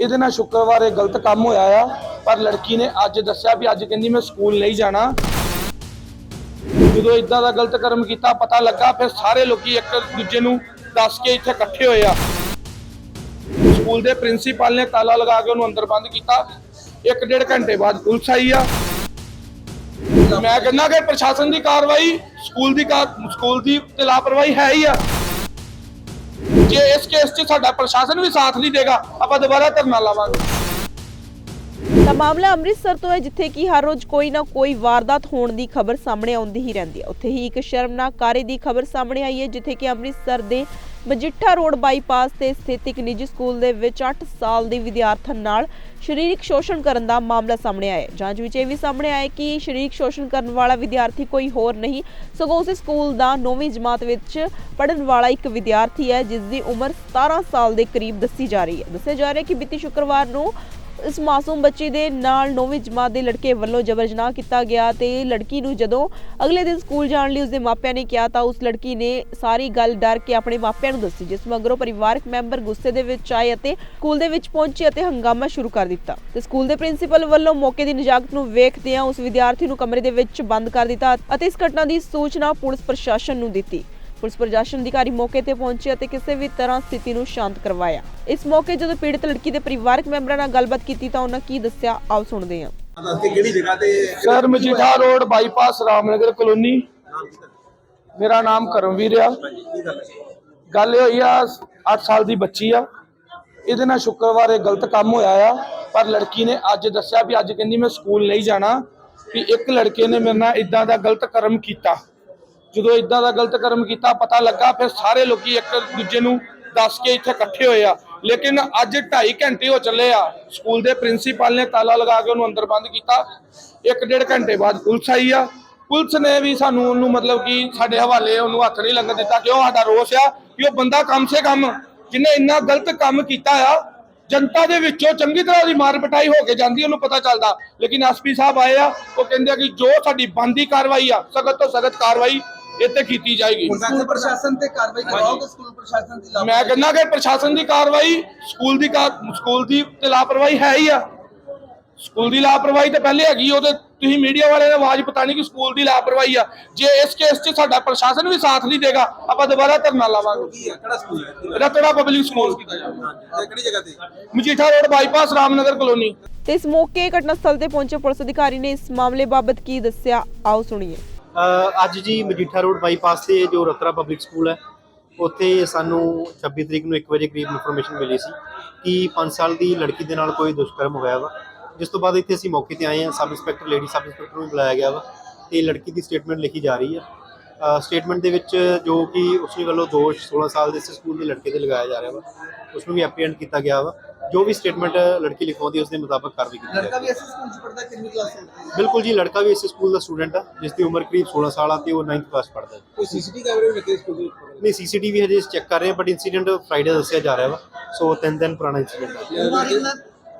ਇਹਦੇ ਨਾਲ ਸ਼ੁੱਕਰਵਾਰ ਇਹ ਗਲਤ ਕੰਮ ਹੋਇਆ ਆ, ਪਰ ਲੜਕੀ ਨੇ ਅੱਜ ਦੱਸਿਆ ਵੀ ਅੱਜ ਕਹਿੰਦੀ ਮੈਂ ਸਕੂਲ ਨਹੀਂ ਜਾਣਾ। ਜਦੋਂ ਇਦਾਂ ਦਾ ਗਲਤ ਕਰਮ ਕੀਤਾ, ਪਤਾ ਲੱਗਾ, ਫਿਰ ਸਾਰੇ ਲੋਕੀ ਇੱਕ ਦੂਜੇ ਨੂੰ ਦੱਸ ਕੇ ਇੱਥੇ ਇਕੱਠੇ ਹੋਏ ਆ। ਸਕੂਲ ਦੇ ਪ੍ਰਿੰਸੀਪਲ ਨੇ ਤਾਲਾ ਲਗਾ ਕੇ ਉਹਨੂੰ ਅੰਦਰ ਬੰਦ ਕੀਤਾ। ਇੱਕ ਡੇਢ ਘੰਟੇ ਬਾਅਦ ਪੁਲਿਸ ਆਈ ਆ। ਮੈਂ ਕਹਿੰਦਾ ਕਿ ਪ੍ਰਸ਼ਾਸਨ ਦੀ ਕਾਰਵਾਈ, ਸਕੂਲ ਦੀ ਸਕੂਲ ਦੀ ਲਾਪਰਵਾਹੀ ਹੈ ਹੀ ਆ। ਜੇ ਇਸ ਕੇਸ 'ਚ ਸਾਡਾ ਪ੍ਰਸ਼ਾਸਨ ਵੀ ਸਾਥ ਨਹੀਂ ਦੇਗਾ ਆਪਾਂ ਦੁਬਾਰਾ ਧਰਨਾ ਲਾਵਾਂਗੇ। ਤਾਂ ਮਾਮਲਾ ਅੰਮ੍ਰਿਤਸਰ ਤੋਂ ਹੈ, ਜਿੱਥੇ ਕਿ ਹਰ ਰੋਜ਼ ਕੋਈ ਨਾ ਕੋਈ ਵਾਰਦਾਤ ਹੋਣ ਦੀ ਖਬਰ ਸਾਹਮਣੇ ਆਉਂਦੀ ਹੀ ਰਹਿੰਦੀ ਹੈ। ਉੱਥੇ ਹੀ ਇੱਕ ਸ਼ਰਮਨਾਕ ਕਾਰੇ ਦੀ ਖਬਰ ਸਾਹਮਣੇ ਆਈ ਹੈ, ਜਿੱਥੇ ਕਿ ਅੰਮ੍ਰਿਤਸਰ ਦੇ ਮਜੀਠਾ ਰੋਡ ਬਾਈਪਾਸ ਤੇ ਸਥਿਤ ਇੱਕ ਨਿੱਜੀ ਸਕੂਲ ਦੇ ਵਿੱਚ 8 ਸਾਲ ਦੀ ਵਿਦਿਆਰਥਣ ਨਾਲ ਸਰੀਰਕ ਸ਼ੋਸ਼ਣ ਕਰਨ ਦਾ ਮਾਮਲਾ ਸਾਹਮਣੇ ਆਇਆ ਜਾਂਚ ਵਿੱਚ ਇਹ ਵੀ ਸਾਹਮਣੇ ਆਇਆ ਕਿ ਸਰੀਰਕ ਸ਼ੋਸ਼ਣ ਕਰਨ ਵਾਲਾ ਵਿਦਿਆਰਥੀ ਕੋਈ ਹੋਰ ਨਹੀਂ, ਸਗੋਂ ਉਸ ਸਕੂਲ ਦਾ 9ਵੀਂ ਜਮਾਤ ਵਿੱਚ ਪੜਨ ਵਾਲਾ ਇੱਕ ਵਿਦਿਆਰਥੀ ਹੈ ਜਿਸ ਦੀ ਉਮਰ 17 ਸਾਲ ਦੇ ਕਰੀਬ ਦੱਸੀ ਜਾ ਰਹੀ ਹੈ। ਦੱਸਿਆ ਜਾ ਰਿਹਾ ਹੈ ਕਿ ਬੀਤੀ ਸ਼ੁੱਕਰਵਾਰ ਨੂੰ ਇਸ ਮਾਸੂਮ ਬੱਚੀ ਦੇ ਨਾਲ 9ਵੀਂ ਜਮਾਤ ਦੇ ਲੜਕੇ ਵੱਲੋਂ ਜਬਰ ਜਨਾਹ ਕੀਤਾ ਗਿਆ ਤੇ ਲੜਕੀ ਨੂੰ ਜਦੋਂ ਅਗਲੇ ਦਿਨ ਸਕੂਲ ਜਾਣ ਲਈ ਉਸਦੇ ਮਾਪਿਆਂ ਨੇ ਕਿਹਾ ਤਾਂ ਉਸ ਲੜਕੀ ਨੇ ਸਾਰੀ ਗੱਲ ਡਰ ਕੇ ਆਪਣੇ ਮਾਪਿਆਂ ਨੂੰ ਦੱਸੀ, ਜਿਸ ਮਗਰੋਂ ਪਰਿਵਾਰਕ ਮੈਂਬਰ ਗੁੱਸੇ ਦੇ ਵਿੱਚ ਆਏ ਅਤੇ ਸਕੂਲ ਦੇ ਵਿੱਚ ਪਹੁੰਚੇ ਅਤੇ ਹੰਗਾਮਾ ਸ਼ੁਰੂ ਕਰ ਦਿੱਤਾ। ਤੇ ਸਕੂਲ ਦੇ ਪ੍ਰਿੰਸੀਪਲ ਵੱਲੋਂ ਮੌਕੇ ਦੀ ਨਜਾਕਤ ਨੂੰ ਵੇਖਦਿਆਂ ਉਸ ਵਿਦਿਆਰਥੀ ਨੂੰ ਕਮਰੇ ਦੇ ਵਿੱਚ ਬੰਦ ਕਰ ਦਿੱਤਾ ਅਤੇ ਇਸ ਘਟਨਾ ਦੀ ਸੂਚਨਾ ਪੁਲਿਸ ਪ੍ਰਸ਼ਾਸਨ ਨੂੰ ਦਿੱਤੀ। ਪੁਲਿਸ ਪ੍ਰਸ਼ਾਸਨ ਅਧਿਕਾਰੀ ਮੌਕੇ ਤੇ ਪਹੁੰਚੇ ਅਤੇ ਕਿਸੇ ਵੀ ਤਰ੍ਹਾਂ ਸਥਿਤੀ ਨੂੰ ਸ਼ਾਂਤ ਕਰਵਾਇਆ। ਇਸ ਮੌਕੇ ਜਦੋਂ ਪੀੜਤ ਲੜਕੀ ਦੇ ਪਰਿਵਾਰਕ ਮੈਂਬਰਾਂ ਨਾਲ ਗੱਲਬਾਤ ਕੀਤੀ ਤਾਂ ਉਹਨਾਂ ਕੀ ਦੱਸਿਆ ਆਓ ਸੁਣਦੇ ਹਾਂ। ਦੱਸ ਕੇ ਕਿਹੜੀ ਜਗ੍ਹਾ ਤੇ sir Majitha road bypass Ramnagar colony. ਮੇਰਾ ਨਾਮ ਕਰਮਵੀਰ ਆ। ਗੱਲ ਇਹ ਹੋਈ ਆ 8 ਸਾਲ ਦੀ ਬੱਚੀ ਆ। ਇਹਦੇ ਨਾਲ ਸ਼ੁੱਕਰਵਾਰ ਇਹ ਗਲਤ ਕੰਮ ਹੋਇਆ ਆ। ਪਰ ਲੜਕੀ ਨੇ ਅੱਜ ਦੱਸਿਆ ਵੀ ਅੱਜ ਕਹਿੰਦੀ ਮੈਂ ਸਕੂਲ ਨਹੀਂ ਜਾਣਾ ਵੀ ਇੱਕ ਲੜਕੇ ਨੇ ਮੇਰੇ ਨਾਲ ਇਦਾਂ ਦਾ ਗਲਤ ਕਰਮ ਕੀਤਾ। ਜਦੋਂ ਇਦਾਂ ਦਾ ਗਲਤ ਕਰਮ ਕੀਤਾ, ਪਤਾ ਲੱਗਾ, ਫਿਰ ਸਾਰੇ ਲੋਕੀ ਇੱਕ ਦੂਜੇ ਨੂੰ ਦੱਸ ਕੇ ਇੱਥੇ ਇਕੱਠੇ ਹੋਏ ਆ। ਲੇਕਿਨ ਅੱਜ 2.5 ਘੰਟੇ ਹੋ ਚੱਲੇ ਆ। ਸਕੂਲ ਦੇ ਪ੍ਰਿੰਸੀਪਲ ਨੇ ਤਾਲਾ ਲਗਾ ਕੇ ਉਹਨੂੰ ਅੰਦਰ ਬੰਦ ਕੀਤਾ। ਇੱਕ ਡੇਢ ਘੰਟੇ ਬਾਅਦ ਪੁਲਿਸ ਆਈ ਆ। ਪੁਲਿਸ ਨੇ ਵੀ ਸਾਨੂੰ ਉਹਨੂੰ ਮਤਲਬ ਕਿ ਸਾਡੇ ਹਵਾਲੇ ਉਹਨੂੰ ਹੱਥ ਨਹੀਂ ਲੱਗਣ ਦਿੱਤਾ, ਕਿਉਂ ਸਾਡਾ ਰੋਸ ਆ ਕਿ ਉਹ ਬੰਦਾ ਕੰਮ ਸੇ ਕੰਮ ਜਿਹਨੇ ਇੰਨਾ ਗਲਤ ਕੰਮ ਕੀਤਾ ਆ, ਜਨਤਾ ਦੇ ਵਿੱਚੋਂ ਚੰਗੀ ਤਰ੍ਹਾਂ ਦੀ ਮਾਰ ਪਟਾਈ ਹੋ ਕੇ ਜਾਂਦੀ, ਉਹਨੂੰ ਪਤਾ ਚੱਲਦਾ। ਲੇਕਿਨ ਐਸਪੀ ਸਾਹਿਬ ਆਏ ਆ, ਉਹ ਕਹਿੰਦੇ ਆ ਕਿ ਜੋ ਸਾਡੀ ਬੰਦੀ ਕਾਰਵਾਈ ਆ, ਸਖਤ ਤੋਂ ਸਖਤ ਕਾਰਵਾਈ ਇੱਥੇ ਕੀਤੀ ਜਾਏਗੀ। ਸਕੂਲ ਪ੍ਰਸ਼ਾਸਨ ਤੇ ਕਾਰਵਾਈ ਕਰਵਾਓਗੇ ਸਕੂਲ ਪ੍ਰਸ਼ਾਸਨ ਦੀ ਮੈਂ ਕਹਿੰਦਾ ਕਿ ਪ੍ਰਸ਼ਾਸਨ ਦੀ ਕਾਰਵਾਈ ਸਕੂਲ ਦੀ ਕਾ- ਸਕੂਲ ਦੀ ਤੇ ਲਾਪਰਵਾਹੀ ਹੈ ਹੀ ਆ। ਸਕੂਲ ਦੀ ਲਾਪਰਵਾਹੀ ਤਾਂ ਪਹਿਲੇ ਹੈਗੀ ਉਹਦੇ ਤੁਸੀਂ ਮੀਡੀਆ ਵਾਲੇ ਨੇ ਆਵਾਜ਼ ਪਤਾਣੀ ਕਿ ਸਕੂਲ ਦੀ ਲਾਪਰਵਾਹੀ ਆ। ਜੇ ਇਸ ਕੇਸ 'ਚ ਸਾਡਾ ਪ੍ਰਸ਼ਾਸਨ ਵੀ ਸਾਥ ਨਹੀਂ ਦੇਗਾ ਆਪਾਂ ਦੁਬਾਰਾ ਧਰਨਾ ਲਾਵਾਂਗੇ। ਕਿਹੜਾ ਸਕੂਲ ਹੈ? ਰਤੜਾ ਪਬਲਿਕ ਸਕੂਲ ਤੇ ਕਿਹੜੀ ਜਗ੍ਹਾ ਤੇ? Majitha road bypass Ramnagar colony. ਤੇ ਇਸ ਮੌਕੇ ਘਟਨਾ ਸਥਲ ਤੇ ਪਹੁੰਚੇ ਪੁਲਿਸ ਅਧਿਕਾਰੀ ਨੇ ਇਸ ਮਾਮਲੇ ਬਾਬਤ ਕੀ ਦੱਸਿਆ? ਆਓ ਸੁਣੀਏ। ਅੱਜ ਜੀ ਮਜੀਠਾ ਰੋਡ ਬਾਈਪਾਸ ਤੇ ਜੋ ਰਤਰਾ ਪਬਲਿਕ ਸਕੂਲ ਹੈ, ਉੱਥੇ ਸਾਨੂੰ 26 ਤਰੀਕ ਨੂੰ 1 ਵਜੇ ਕਰੀਬ ਇਨਫੋਰਮੇਸ਼ਨ ਮਿਲੀ ਸੀ ਕਿ 5 ਸਾਲ ਦੀ ਲੜਕੀ ਦੇ ਨਾਲ ਕੋਈ ਦੁਸ਼ਕਰਮ ਹੋਇਆ ਵਾ। ਜਿਸ ਤੋਂ ਬਾਅਦ ਇੱਥੇ ਅਸੀਂ ਮੌਕੇ ਤੇ ਆਏ ਹਾਂ, sub inspector, lady sub inspector ਨੂੰ ਬੁਲਾਇਆ ਗਿਆ ਵਾ ਤੇ ਲੜਕੀ ਦੀ ਸਟੇਟਮੈਂਟ ਲਿਖੀ ਜਾ ਰਹੀ ਹੈ। ਸਟੇਟਮੈਂਟ ਦੇ ਵਿੱਚ ਜੋ ਕਿ ਉਸਨੇ ਵੱਲੋਂ ਦੋਸ਼ 16 ਸਾਲ ਦੇ ਇਸ ਸਕੂਲ ਦੇ ਲੜਕੇ ਤੇ ਲਗਾਇਆ ਜਾ ਰਿਹਾ ਵਾ ਉਸ ਨੂੰ ਵੀ ਐਪਰੀਹੈਂਡ ਕੀਤਾ ਗਿਆ ਵਾ। ਜੋ ਵੀ ਸਟੇਟਮੈਂਟ ਲੜਕੀ ਲਿਖਵਾਉਂਦੀ ਉਸ ਦੇ ਮੁਤਾਬਕ ਕਾਰਵਾਈ ਕੀਤੀ ਜਾਏਗੀ ਲੜਕਾ ਵੀ ਐਸੇ ਸਕੂਲ ਚ ਪੜਦਾ ਕਿੰਨੀ ਕਲਾਸ ਚ ਬਿਲਕੁਲ ਜੀ ਲੜਕਾ ਵੀ ਇਸੇ ਸਕੂਲ ਦਾ ਸਟੂਡੈਂਟ ਆ ਜਿਸ ਦੀ ਉਮਰ ਕਰੀਬ 16 ਸਾਲ ਆ ਤੇ ਉਹ 9th ਕਲਾਸ ਪੜ੍ਹਦਾ ਹੈ। ਕੋਈ ਸੀਸੀਟੀਵੀ ਕੈਮਰੇ ਵੀ ਲੱਗੇ ਸਕੂਲ ਦੇ ਵਿੱਚ ਨਹੀਂ ਸੀਸੀਟੀਵੀ ਹਜੇ ਚੈੱਕ ਕਰ ਰਹੇ ਹਾਂ ਬਟ ਇਨਸੀਡੈਂਟ ਫਰਾਈਡੇ ਦੱਸਿਆ ਜਾ ਰਿਹਾ ਵਾ। ਸੋ ਤਿੰਨ ਦਿਨ ਪੁਰਾਣਾ ਇਨਸੀਡੈਂਟ ਹੈ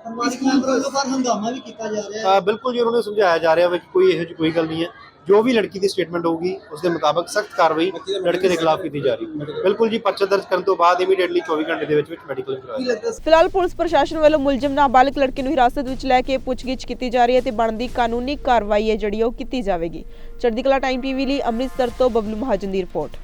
ਸਮਾਜਿਕ ਮੈਂਬਰਾਂ ਵੱਲੋਂ ਪਰ ਹੰਗਾਮਾ ਵੀ ਕੀਤਾ ਜਾ ਰਿਹਾ ਹੈ। ਬਿਲਕੁਲ ਜੀ ਉਹਨਾਂ ਨੂੰ ਸਮਝਾਇਆ ਜਾ ਰਿਹਾ ਵਾ ਕਿ ਕੋਈ ਇਹੋ ਜਿਹੀ ਕੋਈ ਗੱਲ ਨਹੀਂ ਹੈ। ਜੋ ਵੀ ਲੜਕੀ ਦੀ ਸਟੇਟਮੈਂਟ ਹੋਊਗੀ ਉਸ ਦੇ ਮੁਤਾਬਕ ਸਖਤ ਕਾਰਵਾਈ ਲੜਕੇ ਦੇ ਖਿਲਾਫ ਕੀਤੀ ਜਾ ਰਹੀ ਹੈ। ਬਿਲਕੁਲ ਜੀ, ਪਰਚਾ ਦਰਜ ਕਰਨ ਤੋਂ ਬਾਅਦ ਇਮੀਡੀਏਟਲੀ 24 ਘੰਟੇ ਦੇ ਵਿੱਚ ਵਿੱਚ ਮੈਡੀਕਲ ਕਰਵਾਇਆ ਫਿਲਹਾਲ ਪੁਲਿਸ ਪ੍ਰਸ਼ਾਸਨ ਵੱਲੋਂ ਮੁਲਜ਼ਮ ਨਾਬਾਲਗ ਲੜਕੇ ਨੂੰ ਹਿਰਾਸਤ ਵਿੱਚ ਲੈ ਕੇ ਪੁੱਛਗਿੱਛ ਕੀਤੀ ਜਾ ਰਹੀ ਹੈ ਤੇ ਬਣਦੀ ਕਾਨੂੰਨੀ ਕਾਰਵਾਈ ਹੈ ਜਿਹੜੀ ਉਹ ਕੀਤੀ ਜਾਵੇਗੀ। ਚੜ੍ਹਦੀ ਕਲਾ ਟਾਈਮ ਟੀਵੀ ਲਈ ਅੰਮ੍ਰਿਤਸਰ ਤੋਂ ਬਬਲੂ ਮਹਾਜਨ ਦੀ ਰਿਪੋਰਟ।